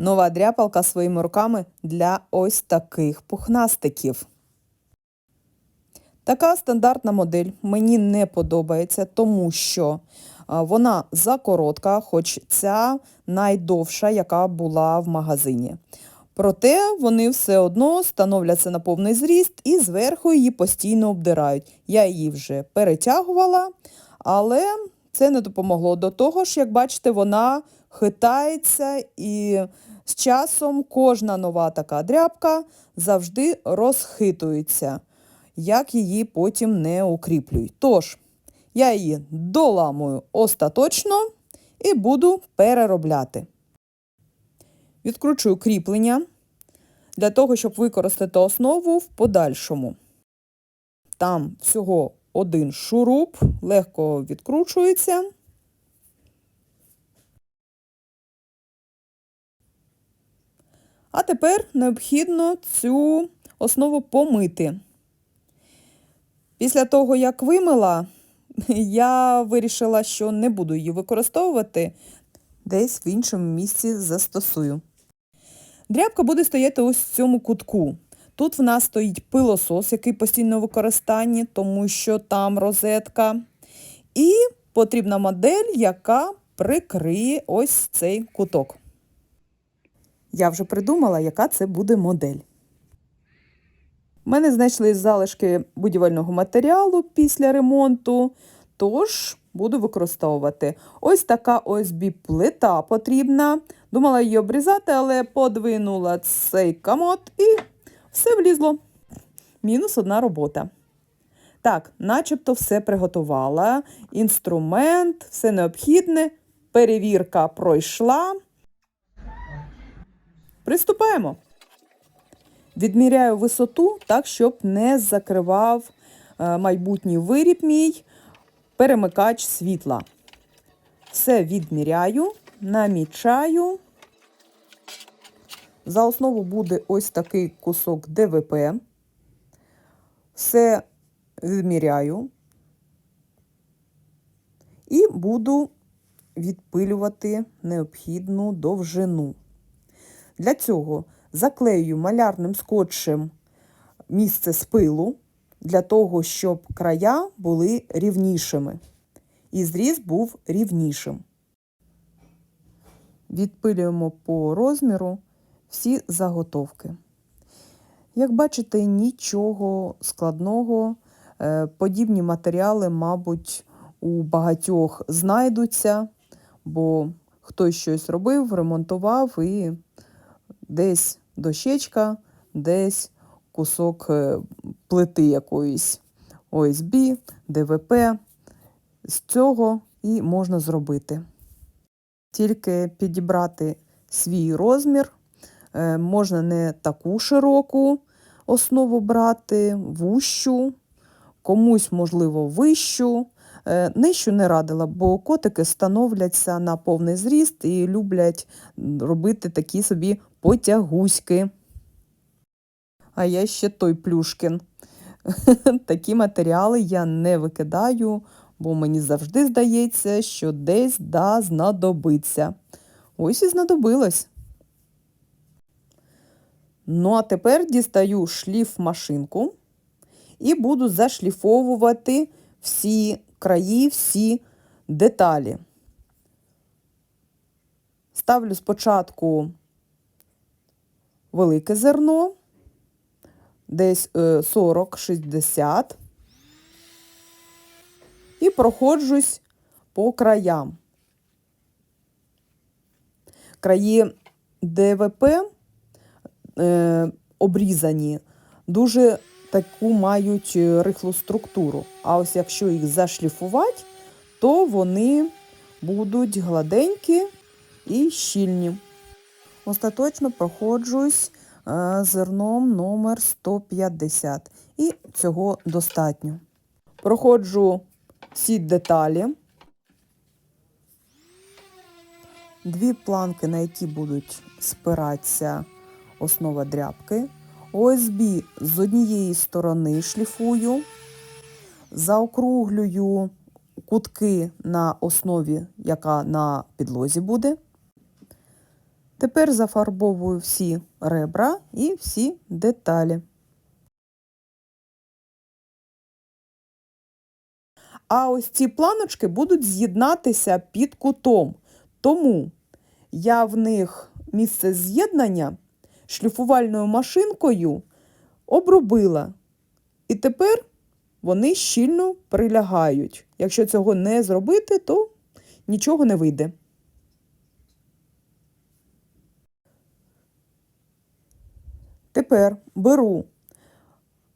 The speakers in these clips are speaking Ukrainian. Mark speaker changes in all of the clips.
Speaker 1: Нова дряпалка своїми руками для ось таких пухнастиків. Така стандартна модель мені не подобається, тому що вона закоротка, хоч ця найдовша, яка була в магазині. Проте вони все одно становляться на повний зріст і зверху її постійно обдирають. Я її вже перетягувала, але це не допомогло до того ж, як бачите, вона хитається і з часом кожна нова така дряпка завжди розхитується, як її потім не укріплюють. Тож, я її доламую остаточно і буду переробляти. Відкручую кріплення для того, щоб використати основу в подальшому. Там всього один шуруп, легко відкручується. А тепер необхідно цю основу помити. Після того, як вимила, я вирішила, що не буду її використовувати, десь в іншому місці застосую. Дрябка буде стояти ось в цьому кутку. Тут в нас стоїть пилосос, який постійно в використанні, тому що там розетка. І потрібна модель, яка прикриє ось цей куток. Я вже придумала, яка це буде модель. У мене знайшли залишки будівельного матеріалу після ремонту, тож буду використовувати. Ось така ОСБ плита потрібна. Думала її обрізати, але подвинула цей комод і все влізло. Мінус одна робота. Так, начебто все приготувала. Інструмент, все необхідне. Перевірка пройшла. Приступаємо. Відміряю висоту так, щоб не закривав е, майбутній виріб мій перемикач світла. Все відміряю, намічаю. За основу буде ось такий кусок ДВП. Все відміряю і буду відпилювати необхідну довжину. Для цього заклею малярним скотчем місце спилу, для того, щоб края були рівнішими. І зріз був рівнішим. Відпилюємо по розміру всі заготовки. Як бачите, нічого складного, Е, подібні матеріали, мабуть, у багатьох знайдуться, бо хтось щось робив, ремонтував і десь дощечка, десь кусок е, плити якоїсь ОСБ, ДВП. З цього і можна зробити. Тільки підібрати свій розмір, Е, можна не таку широку основу брати, вущу, комусь, можливо, вищу. Е, Нижчу не радила, бо котики становляться на повний зріст і люблять робити такі собі потягуськи. А я ще той плюшкін. Такі матеріали я не викидаю, бо мені завжди здається, що десь да знадобиться. Ось і знадобилось. Ну, а тепер дістаю шліф машинку і буду зашліфовувати всі краї, всі деталі. Ставлю спочатку велике зерно, десь е, 40-60, і проходжусь по краям. Краї ДВП е, обрізані, дуже таку мають е, рихлу структуру. А ось якщо їх зашліфувати, то вони будуть гладенькі і щільні. Остаточно проходжусь е, зерном номер 150 і цього достатньо. Проходжу всі деталі. Дві планки, на які будуть спиратися основа дряпки. ОСБ з однієї сторони шліфую, заокруглюю кутки на основі, яка на підлозі буде. Тепер зафарбовую всі ребра і всі деталі. А ось ці планочки будуть з'єднатися під кутом. Тому я в них місце з'єднання шліфувальною машинкою обробила. І тепер вони щільно прилягають. Якщо цього не зробити, то нічого не вийде. Тепер беру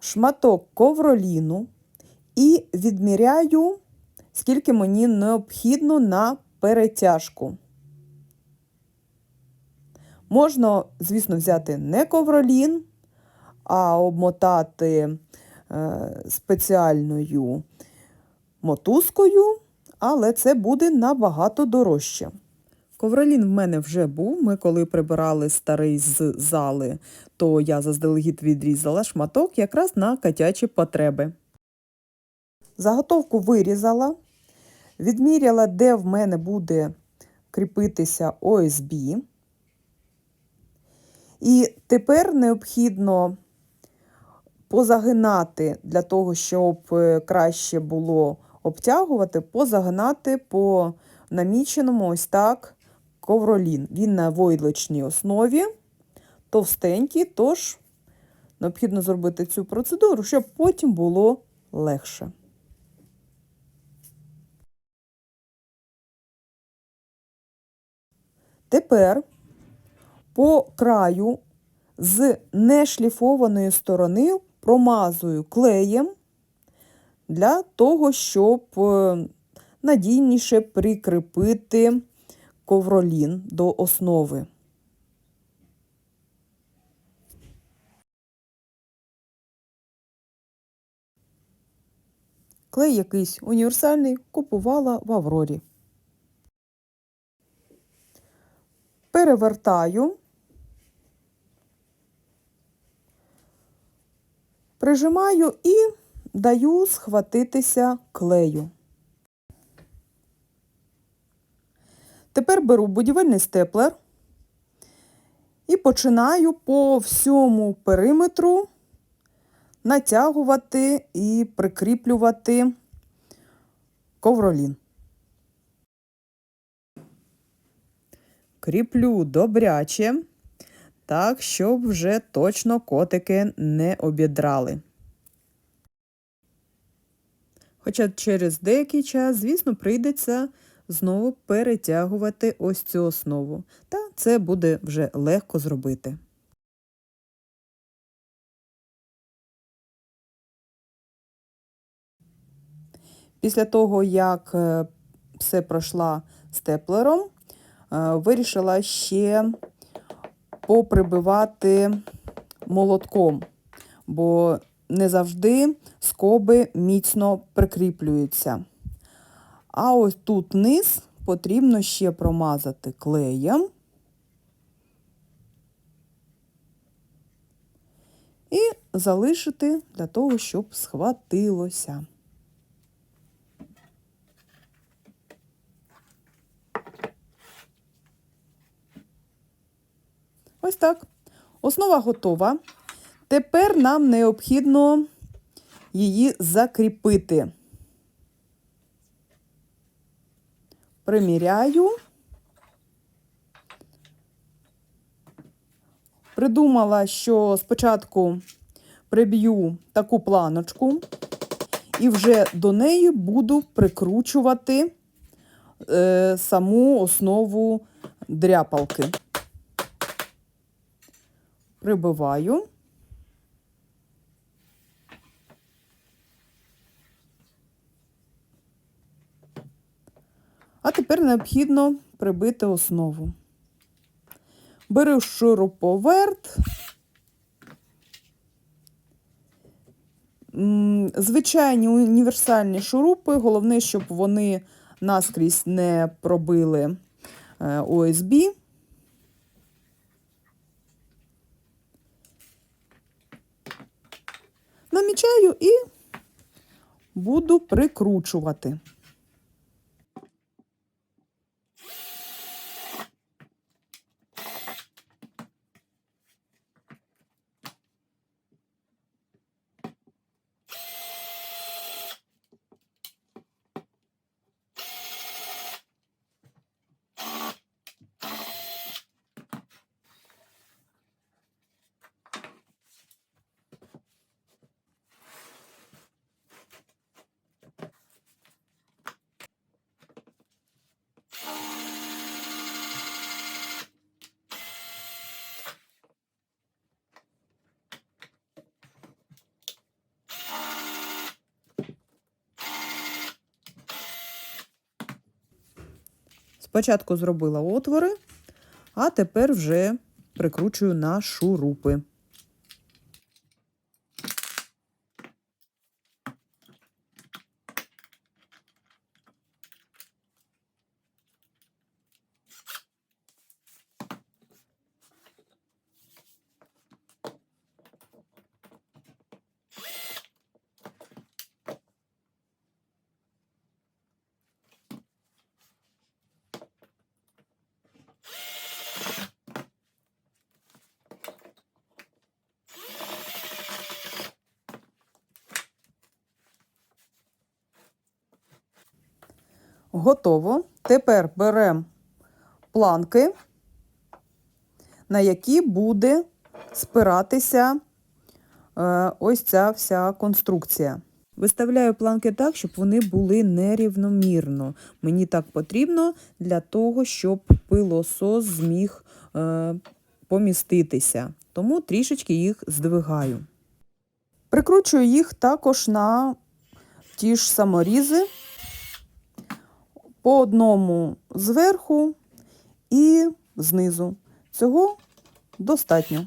Speaker 1: шматок ковроліну і відміряю, скільки мені необхідно на перетяжку. Можна, звісно, взяти не ковролін, а обмотати е, спеціальною мотузкою, але це буде набагато дорожче. Ковролін в мене вже був. Ми коли прибирали старий з зали, то я заздалегідь відрізала шматок якраз на котячі потреби. Заготовку вирізала, відміряла, де в мене буде кріпитися ОСБ. І тепер необхідно позагинати для того, щоб е, краще було обтягувати, позагинати по наміченому ось так ковролін. Він на войлочній основі, товстенький, тож необхідно зробити цю процедуру, щоб потім було легше. Тепер по краю з нешліфованої сторони промазую клеєм для того, щоб е, надійніше прикріпити ковролін до основи. Клей якийсь універсальний купувала в Аврорі. Перевертаю, прижимаю і даю схватитися клею. Тепер беру будівельний степлер і починаю по всьому периметру натягувати і прикріплювати ковролін. Кріплю добряче, так, щоб вже точно котики не обідрали. Хоча через деякий час, звісно, прийдеться знову перетягувати ось цю основу. Та це буде вже легко зробити. Після того, як е, все пройшла степлером, е, вирішила ще поприбивати молотком, бо не завжди скоби міцно прикріплюються. А ось тут низ потрібно ще промазати клеєм. І залишити для того, щоб схватилося. Ось так. Основа готова. Тепер нам необхідно її закріпити. Приміряю. Придумала, що спочатку приб'ю таку планочку і вже до неї буду прикручувати е, саму основу дряпалки. Прибиваю. А тепер необхідно прибити основу. Беру шуруповерт. Звичайні універсальні шурупи, головне, щоб вони наскрізь не пробили е, ОСБ. Намічаю і буду прикручувати. Спочатку зробила отвори, а тепер вже прикручую на шурупи. Готово. Тепер беремо планки, на які буде спиратися е, ось ця вся конструкція. Виставляю планки так, щоб вони були нерівномірно. Мені так потрібно для того, щоб пилосос зміг е, поміститися. Тому трішечки їх здвигаю. Прикручую їх також на ті ж саморізи по одному зверху і знизу. Цього достатньо.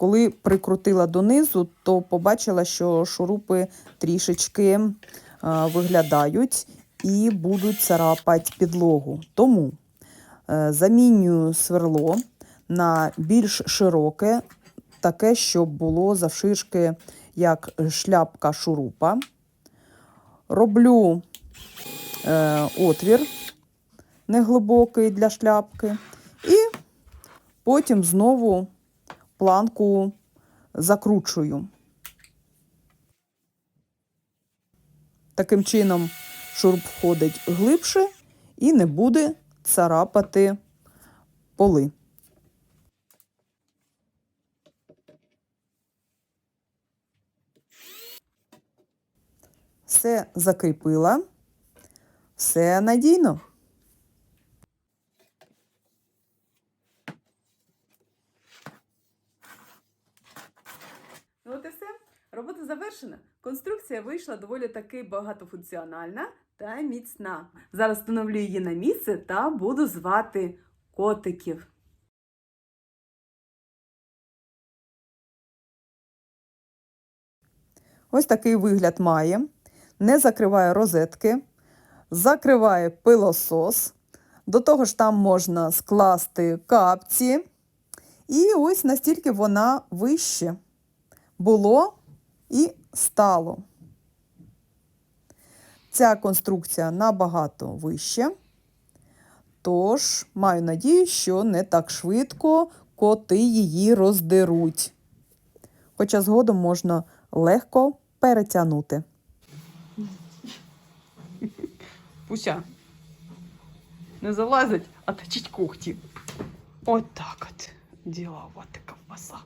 Speaker 1: Коли прикрутила донизу, то побачила, що шурупи трішечки виглядають і будуть царапати підлогу. Тому е, замінюю сверло на більш широке, таке, щоб було завширшки, як шляпка шурупа. Роблю е, отвір неглибокий для шляпки, і потім знову планку закручую. Таким чином шуруп входить глибше і не буде царапати поли. Все закріпила, все надійно.
Speaker 2: Ну от і все. Робота завершена. Конструкція вийшла доволі таки багатофункціональна та міцна. Зараз встановлю її на місце та буду звати котиків.
Speaker 1: Ось такий вигляд має. Не закриває розетки, закриває пилосос. До того ж, там можна скласти капці. І ось настільки вона вище було і стало. Ця конструкція набагато вища. Тож, маю надію, що не так швидко коти її роздеруть. Хоча згодом можна легко перетягнути.
Speaker 2: Пуся. Не залазить, а точить когті. Отак От от. Діловата ковбаса.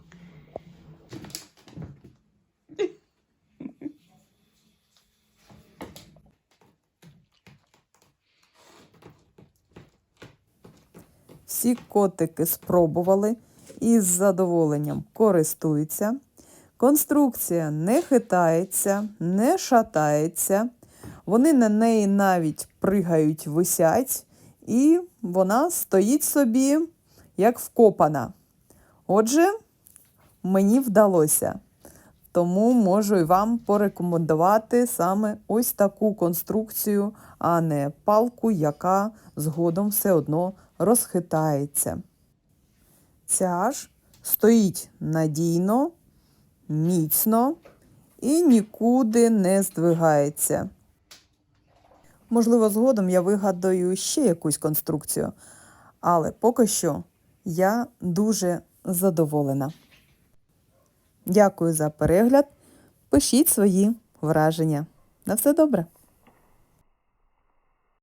Speaker 1: Всі котики спробували і з задоволенням користуються. Конструкція не хитається, не шатається. Вони на неї навіть пригають, висять, і вона стоїть собі як вкопана. Отже, мені вдалося. Тому можу і вам порекомендувати саме ось таку конструкцію, а не палку, яка згодом все одно розхитається. Ця ж стоїть надійно, міцно і нікуди не здвигається. Можливо, згодом я вигадаю ще якусь конструкцію, але поки що я дуже задоволена. Дякую за перегляд. Пишіть свої враження. На все добре!